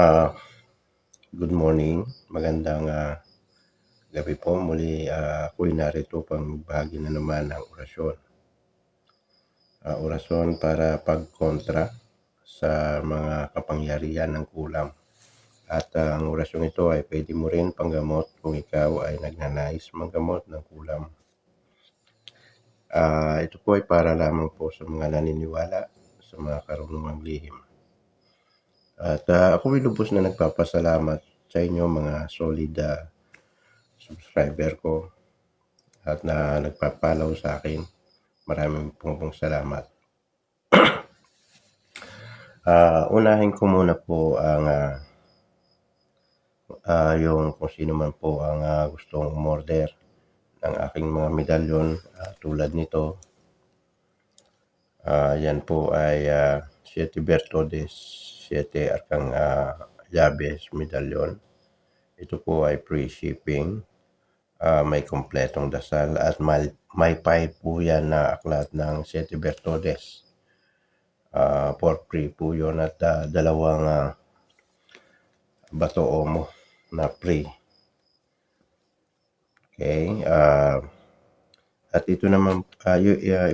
Good morning, magandang, ah, gabi po. Muli, ah, ako'y narito upang magbahagi na naman ng orasyon. Ah, orasyon para pagkontra sa mga kapangyarihan ng kulam. At ah, ang orasyong ito ay pwede mo rin panggamot kung ikaw ay nagnanais manggamot ng kulam. Ah, ito po ay para lamang po sa mga naniniwala sa mga karunungang lihim. At ah, ako ay lubos na nagpapasalamat sa inyo mga solid ah, subscriber ko at na nagpapalaw sa akin. Maraming pong, pong salamat. Ah, unahin ko muna po ang ah, ah, yung kung sino man po ang ah, gustong umorder ng aking mga medalyon ah, tulad nito. Ah, yan po ay ah, 7 Bertodes, 7 Arkang ah, Llaves medalyon. Ito po ay free shipping. Ah, may kompletong dasal at may, may pipe po yan na aklat ng 7 Bertodes. Ah, for free po yun at ah, dalawang ah, bato omo na free. Okay. ah at ito naman, ah,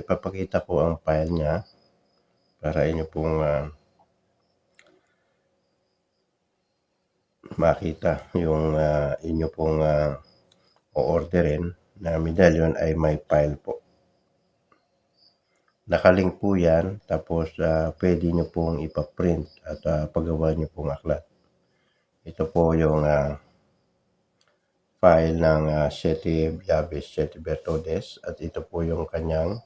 ipapakita ko ang file niya para inyo pong ah, makita yung ah, inyo pong ah, o-orderin na medallion ay may file po. Nakalink po yan, tapos ah, pwede nyo pong ipaprint at ah, pagawa nyo pong aklat. Ito po yung ah, file ng uh, Seti Llaves, Seti Bertodes at ito po yung kanyang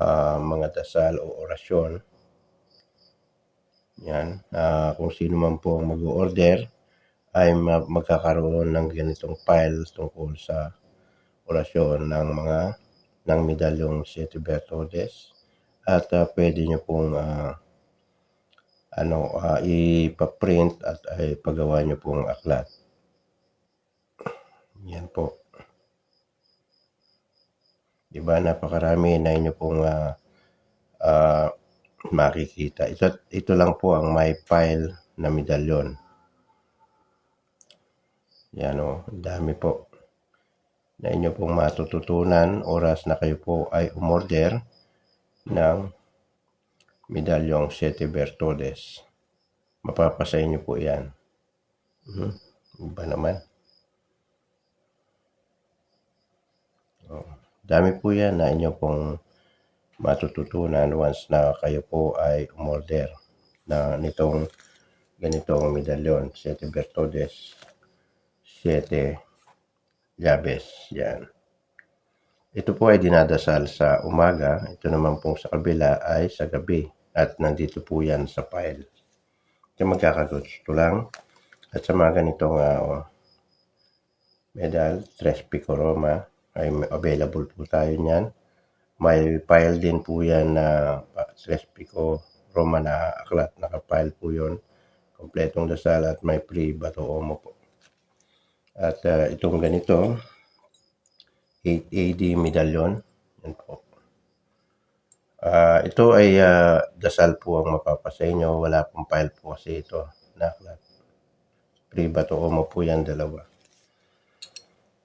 ah, mga dasal o orasyon. Yan. Ah, kung sino man po ang mag-order ay ma- magkakaroon ng ganitong file tungkol sa orasyon ng mga ng medalyong Seti Bertodes at ah, pwede nyo pong ah, ano ah, ipa-print at ay pagawa nyo pong aklat. Yan po. Diba napakarami na inyo pong ah, ah, makikita. Ito, ito lang po ang may file na medalyon. Yan o, dami po na inyo pong matututunan oras na kayo po ay umorder ng medalyong Sete Bertodes. Mapapasa inyo po yan. Hmm? Iba naman. Dami po yan na inyo pong matututunan once na kayo po ay umorder na nitong ganitong medalyon, Sete Bertodes, Sete Llaves, yan. Ito po ay dinadasal sa umaga, ito naman pong sa kabila ay sa gabi at nandito po yan sa file. Ito magkakagusto lang at sa mga ganitong uh, medal, Tres Pico Roma, ay available po tayo niyan. May file din po yan na uh, Tres Pico Roma na aklat, nakapile po yon Kompletong dasal at may free bato omo po. At uh, itong ganito, 8 AD medallion. Yan po. Ah, ito ay ah, dasal po ang mapapasa inyo. Wala pong file po kasi ito na aklat. Free bato omo po yan dalawa.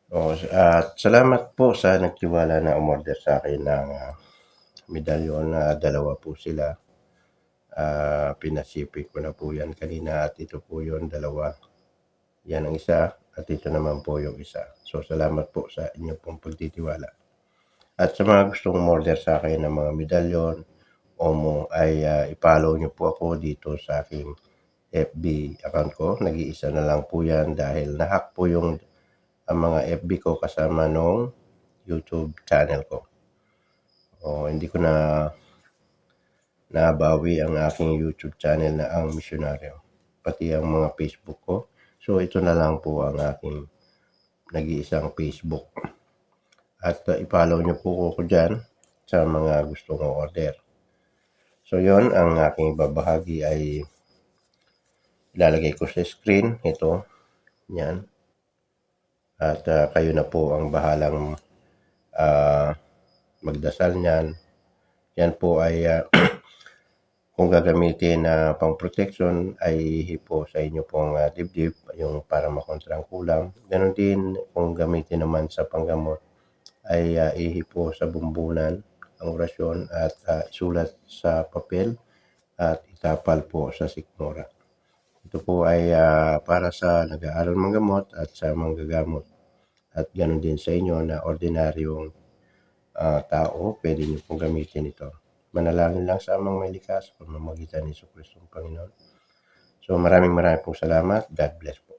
O, at salamat po sa nagtiwala na umorder sa akin ng ah, medalyon na dalawa po sila. Ah, pinasipin ko na po yan kanina at ito po yon dalawa. Yan ang isa at ito naman po yung isa. So salamat po sa inyo pong pagtitiwala. At sa mga gustong umorder sa akin ng mga medalyon, Omo, ay ah, i-follow nyo po ako dito sa aking FB account ko. Nag-iisa na lang po yan dahil nahack po yung ang mga FB ko kasama nung YouTube channel ko. O, hindi ko na nabawi ang aking YouTube channel na ang misyonaryo. Pati ang mga Facebook ko. So, ito na lang po ang aking nag-iisang Facebook. At uh, i-follow nyo po ko dyan sa mga gusto ng order. So, yon ang aking babahagi ay ilalagay ko sa screen. Ito. Yan. At uh, kayo na po ang bahalang uh, magdasal niyan. Yan po ay uh, kung gagamitin na pang-protection ay ihi po sa inyo pong, ah, dibdib yung para makontra ang kulam. Gano'n din kung gamitin naman sa panggamot ay, ah, ihi po sa bumbunan ang orasyon at, ah, isulat sa papel at itapal po sa sikmura. Ito po ay, ah, para sa nag-aaral manggamot at sa manggagamot at gano'n din sa inyo na ordinaryong, ah, tao puwede niyo pong gamitin ito. Manalangin lang sa Amang may likha sa pamamagitan ni ang Panginoon. So, maraming maraming pong salamat. God bless po.